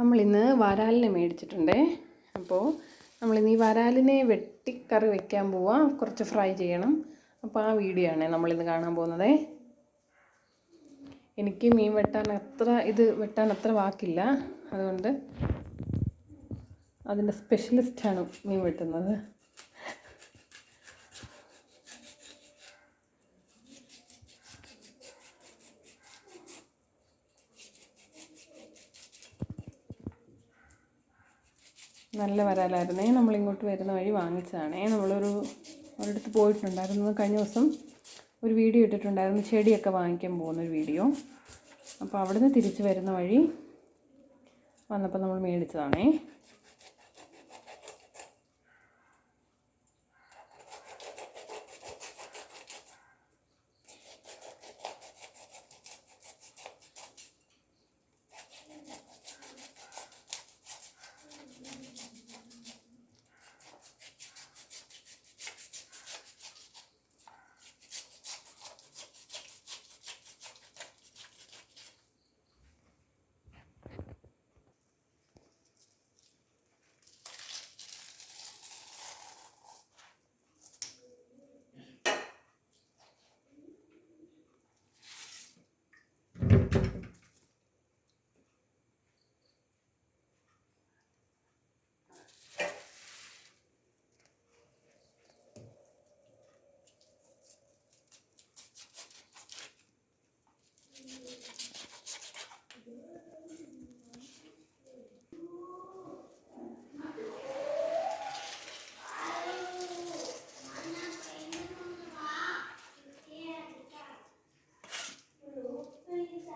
നമ്മളിന്ന് വരാലിനെ മേടിച്ചിട്ടുണ്ടേ. അപ്പോൾ നമ്മളിന്ന് ഈ വരാലിനെ വെട്ടിക്കറി വെക്കാൻ പോവാം. കുറച്ച് ഫ്രൈ ചെയ്യണം. അപ്പോൾ ആ വീഡിയോ ആണ് നമ്മളിന്ന് കാണാൻ പോകുന്നത്. എനിക്ക് മീൻ വെട്ടാൻ അത്ര ഇത് വെട്ടാൻ അത്ര വാക്കില്ല. അതുകൊണ്ട് അതിന്റെ സ്പെഷ്യലിസ്റ്റാണ് മീൻ വെട്ടുന്നത്. നല്ല വരാലായിരുന്നേ. നമ്മളിങ്ങോട്ട് വരുന്ന വഴി വാങ്ങിച്ചതാണേ. നമ്മളൊരു ഒരിടത്ത് പോയിട്ടുണ്ടായിരുന്നു. കഴിഞ്ഞ ദിവസം ഒരു വീഡിയോ ഇട്ടിട്ടുണ്ടായിരുന്നു. ചെടിയൊക്കെ വാങ്ങിക്കാൻ പോകുന്നൊരു വീഡിയോ. അപ്പോൾ അവിടുന്ന് തിരിച്ച് വരുന്ന വഴി വന്നപ്പോൾ നമ്മൾ മേടിച്ചതാണേ.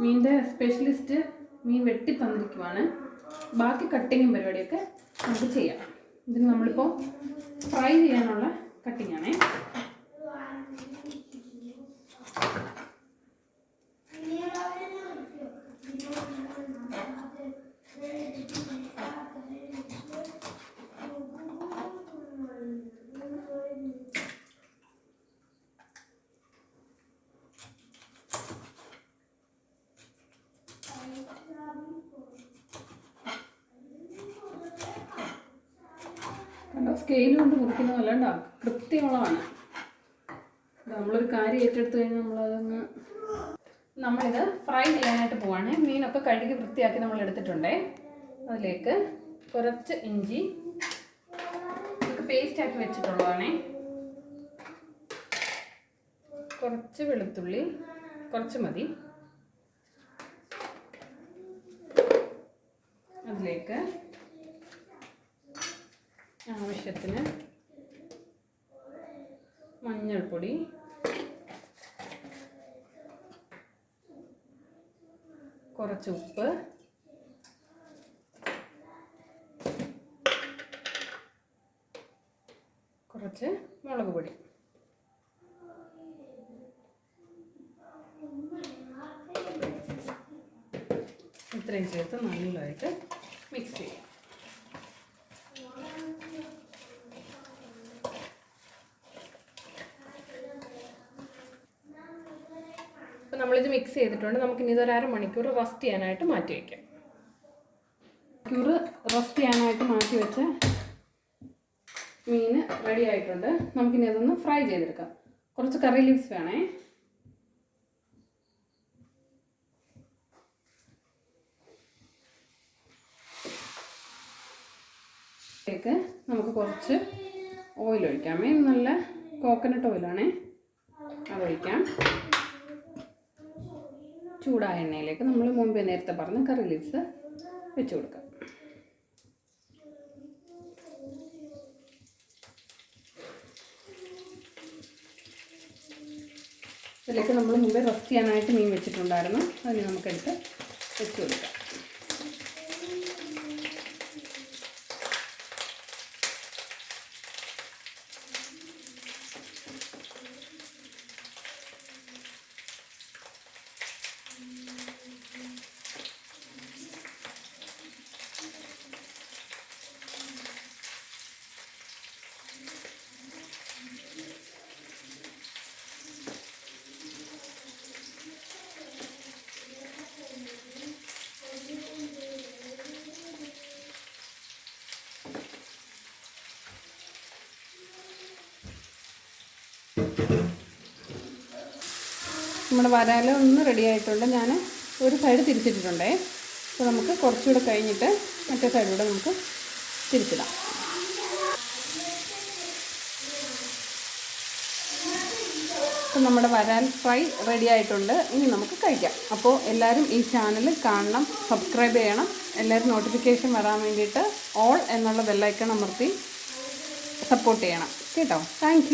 മീനിന്റെ സ്പെഷ്യലിസ്റ്റ് മീൻ വെട്ടി തന്നിരിക്കുവാണ്. ബാക്കി കട്ടിങ്ങും പരിപാടിയൊക്കെ നമുക്ക് ചെയ്യാം. ഇതിന് നമ്മളിപ്പോൾ ഫ്രൈ ചെയ്യാനുള്ള കട്ടിംഗ് കണ്ടോ? സ്കെയിൽ കൊണ്ട് മുറിക്കുന്നതല്ല കേട്ടോ കൃത്യമളവാണ് ഇത് നമ്മളൊരു കാര്യം ഏറ്റെടുത്ത് കഴിഞ്ഞാൽ നമ്മളതങ്ങ് നമ്മളിത് ഫ്രൈ ചെയ്യാനായിട്ട് പോവാണ്. മീനൊക്കെ കഴുകി വൃത്തിയാക്കി നമ്മൾ എടുത്തിട്ടുണ്ടേ. അതിലേക്ക് കുറച്ച് ഇഞ്ചി പേസ്റ്റ് ആക്കി വെച്ചിട്ടുള്ളതാണേ. കുറച്ച് വെളുത്തുള്ളി കുറച്ച് മതി. അതിലേക്ക് ആവശ്യത്തിന് മഞ്ഞൾപ്പൊടി. കുറച്ച് ഉപ്പ്. കുറച്ച് മുളക് പൊടി. ഇത്രയും ചേർത്ത് നല്ലതായിട്ട് മിക്സ് ചെയ്യാം. നമ്മളിത് മിക്സ് ചെയ്തിട്ടുണ്ട്. നമുക്കിനി ഇതൊരു അരമണിക്കൂർ റസ്റ്റ് ചെയ്യാനായിട്ട് മാറ്റി വയ്ക്കാം മണിക്കൂർ റസ്റ്റ് ചെയ്യാനായിട്ട് മാറ്റി വെച്ച മീൻ റെഡി ആയിട്ടുണ്ട്. നമുക്കിനി അതൊന്ന് ഫ്രൈ ചെയ്തെടുക്കാം. കുറച്ച് കറി ലീവ്സ് വേണേ. നമുക്ക് കുറച്ച് ഓയിൽ ഒഴിക്കാമേ നല്ല കോക്കനട്ട് ഓയിലാണേ അതൊഴിക്കാം. ചൂടായ എണ്ണയിലേക്ക് നമ്മൾ മുമ്പേ നേരത്തെ പറഞ്ഞ കറി ലീവ്സ് വെച്ച് കൊടുക്കാം. ഇതിലേക്ക് നമ്മൾ മുമ്പേ റസ്റ്റ് ചെയ്യാനായിട്ട് മീൻ വെച്ചിട്ടുണ്ടായിരുന്നു. അതിന് നമുക്കെടുത്ത് വെച്ച് കൊടുക്കാം. നമ്മുടെ വരാൽ ഒന്ന് റെഡി ആയിട്ടുണ്ട്. ഞാൻ ഒരു സൈഡ് തിരിച്ചിട്ടിട്ടുണ്ടേ. അപ്പോൾ നമുക്ക് കുറച്ചുകൂടെ കഴിഞ്ഞിട്ട് മറ്റേ സൈഡിലൂടെ നമുക്ക് തിരിച്ചിടാം. അപ്പം നമ്മുടെ വരാൽ ഫ്രൈ റെഡി ആയിട്ടുണ്ട്. ഇനി നമുക്ക് കഴിക്കാം. അപ്പോൾ എല്ലാവരും ഈ ചാനൽ കാണണം സബ്സ്ക്രൈബ് ചെയ്യണം. എല്ലാവരും നോട്ടിഫിക്കേഷൻ വരാൻ വേണ്ടിയിട്ട് ഓൾ എന്നുള്ള ബെല്ലൈക്കൺ അമർത്തി സപ്പോർട്ട് ചെയ്യണം. കേട്ടോ? താങ്ക്